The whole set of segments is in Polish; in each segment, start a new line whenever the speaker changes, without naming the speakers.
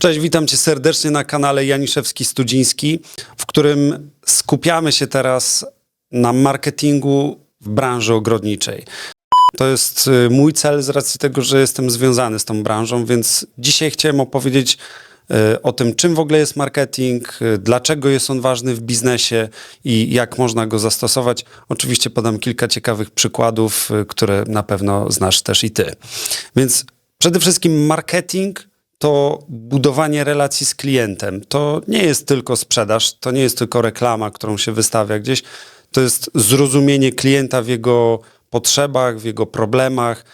Cześć, witam cię serdecznie na kanale Janiszewski-Studziński, w którym skupiamy się teraz na marketingu w branży ogrodniczej. To jest y, mój cel z racji tego, że jestem związany z tą branżą, więc dzisiaj chciałem opowiedzieć y, o tym, czym w ogóle jest marketing, y, dlaczego jest on ważny w biznesie i jak można go zastosować. Oczywiście podam kilka ciekawych przykładów, które na pewno znasz też i ty. Więc przede wszystkim marketing to budowanie relacji z klientem. To nie jest tylko sprzedaż, to nie jest tylko reklama, którą się wystawia gdzieś. To jest zrozumienie klienta w jego potrzebach, w jego problemach,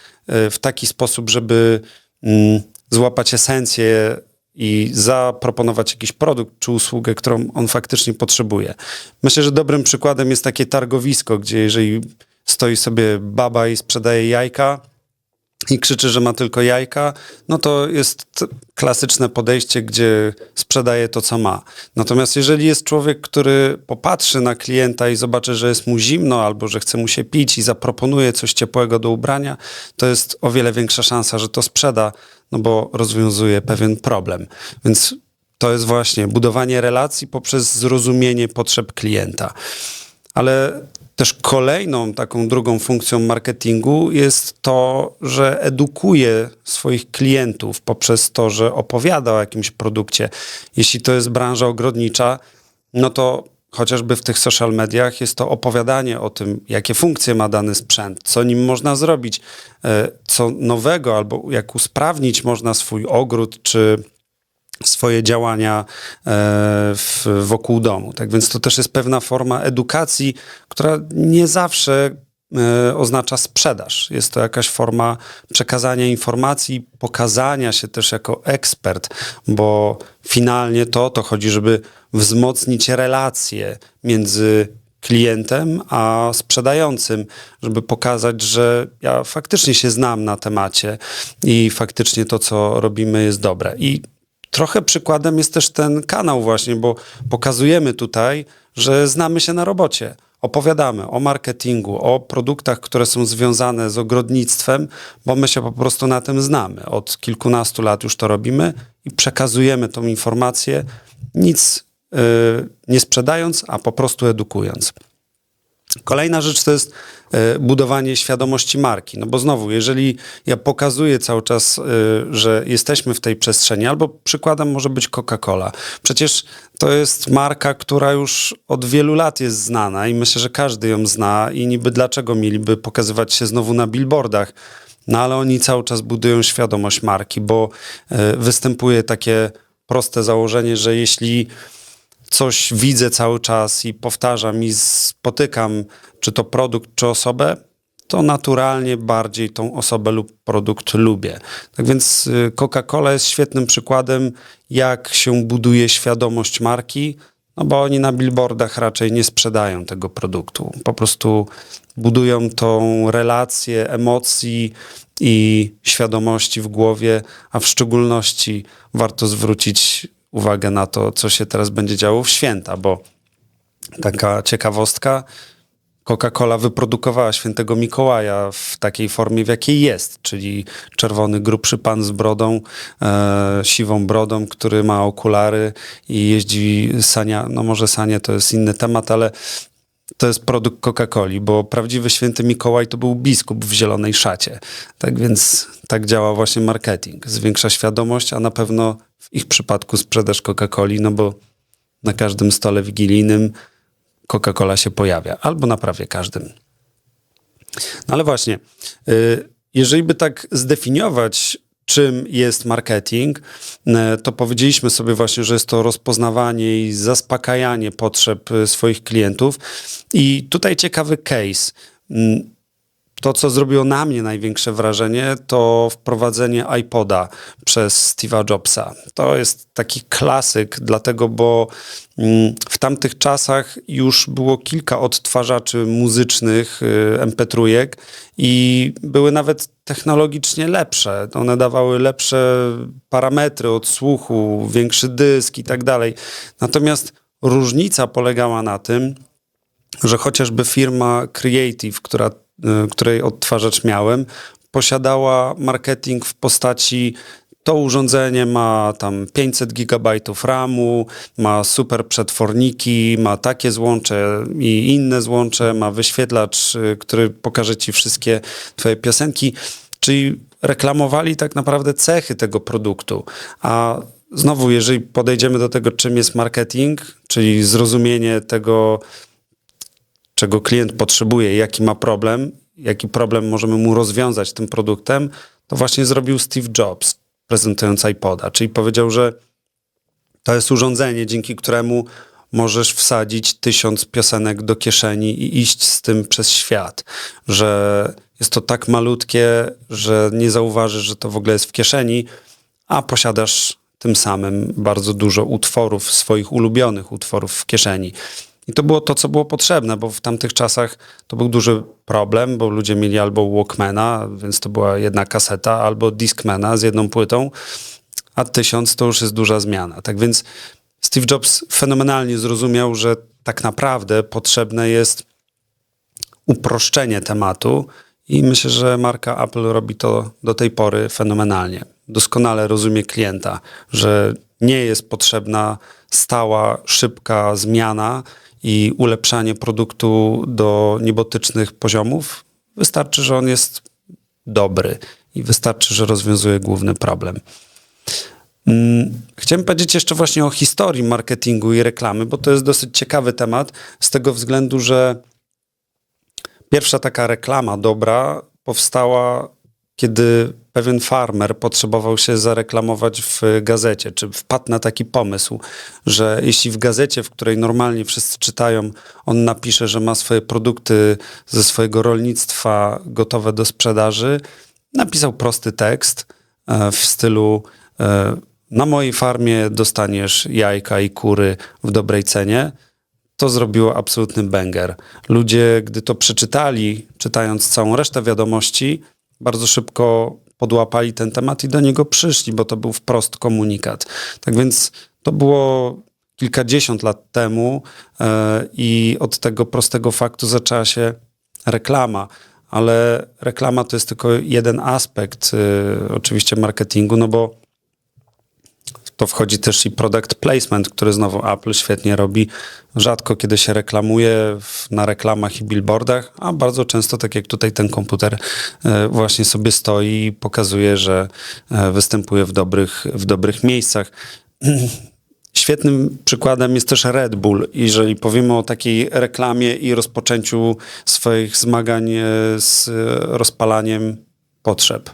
y, w taki sposób, żeby mm, złapać esencję i zaproponować jakiś produkt czy usługę, którą on faktycznie potrzebuje. Myślę, że dobrym przykładem jest takie targowisko, gdzie jeżeli stoi sobie baba i sprzedaje jajka, i krzyczy, że ma tylko jajka, no to jest klasyczne podejście, gdzie sprzedaje to, co ma. Natomiast jeżeli jest człowiek, który popatrzy na klienta i zobaczy, że jest mu zimno albo że chce mu się pić i zaproponuje coś ciepłego do ubrania, to jest o wiele większa szansa, że to sprzeda, no bo rozwiązuje pewien problem. Więc to jest właśnie budowanie relacji poprzez zrozumienie potrzeb klienta. Ale też kolejną taką drugą funkcją marketingu jest to, że edukuje swoich klientów poprzez to, że opowiada o jakimś produkcie. Jeśli to jest branża ogrodnicza, no to chociażby w tych social mediach jest to opowiadanie o tym, jakie funkcje ma dany sprzęt, co nim można zrobić, e, co nowego albo jak usprawnić można swój ogród czy swoje działania e, w, wokół domu. Tak więc to też jest pewna forma edukacji, która nie zawsze e, oznacza sprzedaż. Jest to jakaś forma przekazania informacji, pokazania się też jako ekspert, bo finalnie to to chodzi, żeby wzmocnić relacje między klientem, a sprzedającym, żeby pokazać, że ja faktycznie się znam na temacie i faktycznie to, co robimy, jest dobre. I trochę przykładem jest też ten kanał właśnie, bo pokazujemy tutaj, że znamy się na robocie. Opowiadamy o marketingu, o produktach, które są związane z ogrodnictwem, bo my się po prostu na tym znamy. Od kilkunastu lat już to robimy i przekazujemy tą informację, nic yy, nie sprzedając, a po prostu edukując. Kolejna rzecz to jest e, budowanie świadomości marki. No bo znowu, jeżeli ja pokazuję cały czas, e, że jesteśmy w tej przestrzeni, albo przykładem może być Coca-Cola. Przecież to jest marka, która już od wielu lat jest znana i myślę, że każdy ją zna i niby dlaczego mieliby pokazywać się znowu na billboardach. No ale oni cały czas budują świadomość marki, bo e, występuje takie proste założenie, że jeśli coś widzę cały czas i powtarzam i spotykam, czy to produkt, czy osobę, to naturalnie bardziej tą osobę lub produkt lubię. Tak więc y, Coca-Cola jest świetnym przykładem, jak się buduje świadomość marki, no bo oni na billboardach raczej nie sprzedają tego produktu. Po prostu budują tą relację emocji i świadomości w głowie, a w szczególności warto zwrócić uwagę na to, co się teraz będzie działo w święta, bo taka ciekawostka, Coca-Cola wyprodukowała świętego Mikołaja w takiej formie, w jakiej jest, czyli czerwony, grubszy pan z brodą, e, siwą brodą, który ma okulary i jeździ sania, no może sanie to jest inny temat, ale to jest produkt Coca-Coli, bo prawdziwy święty Mikołaj to był biskup w zielonej szacie. Tak więc tak działa właśnie marketing. Zwiększa świadomość, a na pewno w ich przypadku sprzedaż Coca-Coli, no bo na każdym stole wigilijnym Coca-Cola się pojawia, albo na prawie każdym. No ale właśnie, y, jeżeli by tak zdefiniować czym jest marketing, e, to powiedzieliśmy sobie właśnie, że jest to rozpoznawanie i zaspokajanie potrzeb e, swoich klientów. I tutaj ciekawy case. Mm, to, co zrobiło na mnie największe wrażenie, to wprowadzenie iPoda przez Steve'a Jobsa. To jest taki klasyk, dlatego, bo mm, w tamtych czasach już było kilka odtwarzaczy muzycznych y, MP3 i były nawet technologicznie lepsze. One dawały lepsze parametry odsłuchu, większy dysk i tak dalej. Natomiast różnica polegała na tym, że chociażby firma Creative, która Y, której odtwarzacz miałem, posiadała marketing w postaci to urządzenie ma tam 500 gigabajtów RAMu, ma super przetworniki, ma takie złącze i inne złącze, ma wyświetlacz, y, który pokaże ci wszystkie twoje piosenki. Czyli reklamowali tak naprawdę cechy tego produktu. A znowu, jeżeli podejdziemy do tego, czym jest marketing, czyli zrozumienie tego, czego klient potrzebuje, jaki ma problem, jaki problem możemy mu rozwiązać tym produktem, to właśnie zrobił Steve Jobs, prezentując iPoda. Czyli powiedział, że to jest urządzenie, dzięki któremu możesz wsadzić tysiąc piosenek do kieszeni i iść z tym przez świat. Że jest to tak malutkie, że nie zauważysz, że to w ogóle jest w kieszeni, a posiadasz tym samym bardzo dużo utworów, swoich ulubionych utworów w kieszeni. I to było to, co było potrzebne, bo w tamtych czasach to był duży problem, bo ludzie mieli albo Walkmana, więc to była jedna kaseta, albo Discmana z jedną płytą, a tysiąc to już jest duża zmiana. Tak więc Steve Jobs fenomenalnie zrozumiał, że tak naprawdę potrzebne jest uproszczenie tematu i myślę, że marka Apple robi to do tej pory fenomenalnie. Doskonale rozumie klienta, że nie jest potrzebna stała, szybka zmiana i ulepszanie produktu do niebotycznych poziomów. Wystarczy, że on jest dobry i wystarczy, że rozwiązuje główny problem. Mm, chciałem powiedzieć jeszcze właśnie o historii marketingu i reklamy, bo to jest dosyć ciekawy temat, z tego względu, że pierwsza taka reklama dobra powstała, kiedy pewien farmer potrzebował się zareklamować w gazecie, czy wpadł na taki pomysł, że jeśli w gazecie, w której normalnie wszyscy czytają, on napisze, że ma swoje produkty ze swojego rolnictwa gotowe do sprzedaży, napisał prosty tekst e, w stylu e, na mojej farmie dostaniesz jajka i kury w dobrej cenie, to zrobiło absolutny banger. Ludzie, gdy to przeczytali, czytając całą resztę wiadomości, bardzo szybko podłapali ten temat i do niego przyszli, bo to był wprost komunikat. Tak więc to było kilkadziesiąt lat temu e, i od tego prostego faktu zaczęła się reklama. Ale reklama to jest tylko jeden aspekt e, oczywiście marketingu, no bo to wchodzi też i product placement, który znowu Apple świetnie robi. Rzadko kiedy się reklamuje w, na reklamach i billboardach, a bardzo często, tak jak tutaj ten komputer e, właśnie sobie stoi i pokazuje, że e, występuje w dobrych, w dobrych miejscach. Świetnym przykładem jest też Red Bull. Jeżeli powiemy o takiej reklamie i rozpoczęciu swoich zmagań e, z rozpalaniem potrzeb.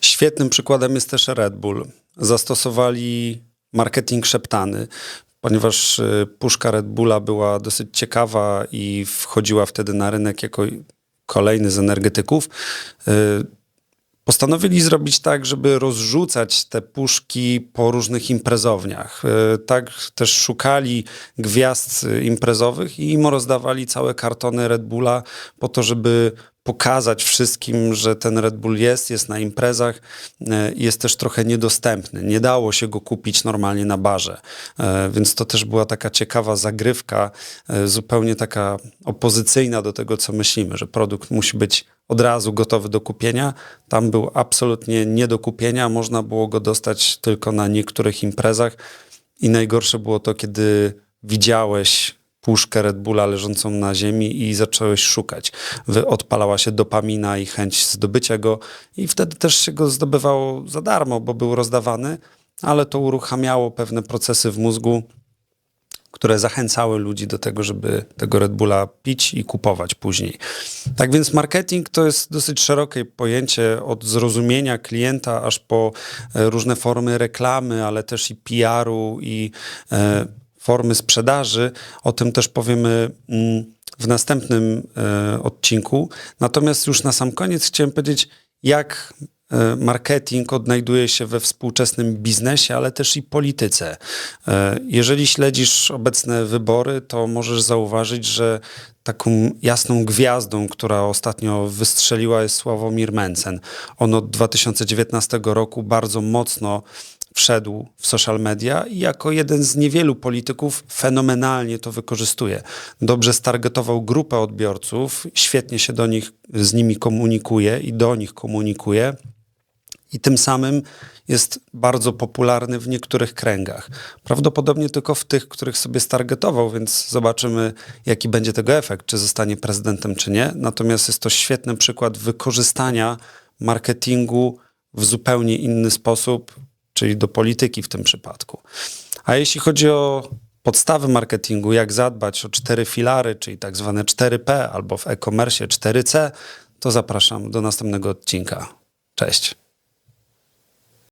Świetnym przykładem jest też Red Bull zastosowali marketing szeptany, ponieważ y, puszka Red Bulla była dosyć ciekawa i wchodziła wtedy na rynek jako kolejny z energetyków. Y, postanowili zrobić tak, żeby rozrzucać te puszki po różnych imprezowniach. Y, tak też szukali gwiazd imprezowych i im rozdawali całe kartony Red Bulla po to, żeby pokazać wszystkim, że ten Red Bull jest, jest na imprezach, e, jest też trochę niedostępny. Nie dało się go kupić normalnie na barze, e, więc to też była taka ciekawa zagrywka, e, zupełnie taka opozycyjna do tego, co myślimy, że produkt musi być od razu gotowy do kupienia. Tam był absolutnie nie do kupienia, można było go dostać tylko na niektórych imprezach i najgorsze było to, kiedy widziałeś puszkę Red Bulla leżącą na ziemi i zacząłeś szukać. Odpalała się dopamina i chęć zdobycia go i wtedy też się go zdobywało za darmo, bo był rozdawany, ale to uruchamiało pewne procesy w mózgu, które zachęcały ludzi do tego, żeby tego Red Bulla pić i kupować później. Tak więc marketing to jest dosyć szerokie pojęcie od zrozumienia klienta aż po e, różne formy reklamy, ale też i PR-u i e, formy sprzedaży. O tym też powiemy mm, w następnym e, odcinku. Natomiast już na sam koniec chciałem powiedzieć, jak e, marketing odnajduje się we współczesnym biznesie, ale też i polityce. E, jeżeli śledzisz obecne wybory, to możesz zauważyć, że taką jasną gwiazdą, która ostatnio wystrzeliła jest Sławomir Mencen. On od 2019 roku bardzo mocno wszedł w social media i jako jeden z niewielu polityków fenomenalnie to wykorzystuje. Dobrze stargetował grupę odbiorców, świetnie się do nich, z nimi komunikuje i do nich komunikuje i tym samym jest bardzo popularny w niektórych kręgach. Prawdopodobnie tylko w tych, których sobie stargetował, więc zobaczymy, jaki będzie tego efekt, czy zostanie prezydentem, czy nie. Natomiast jest to świetny przykład wykorzystania marketingu w zupełnie inny sposób, czyli do polityki w tym przypadku. A jeśli chodzi o podstawy marketingu, jak zadbać o cztery filary, czyli tak zwane 4P albo w e-commerce 4C, to zapraszam do następnego odcinka. Cześć.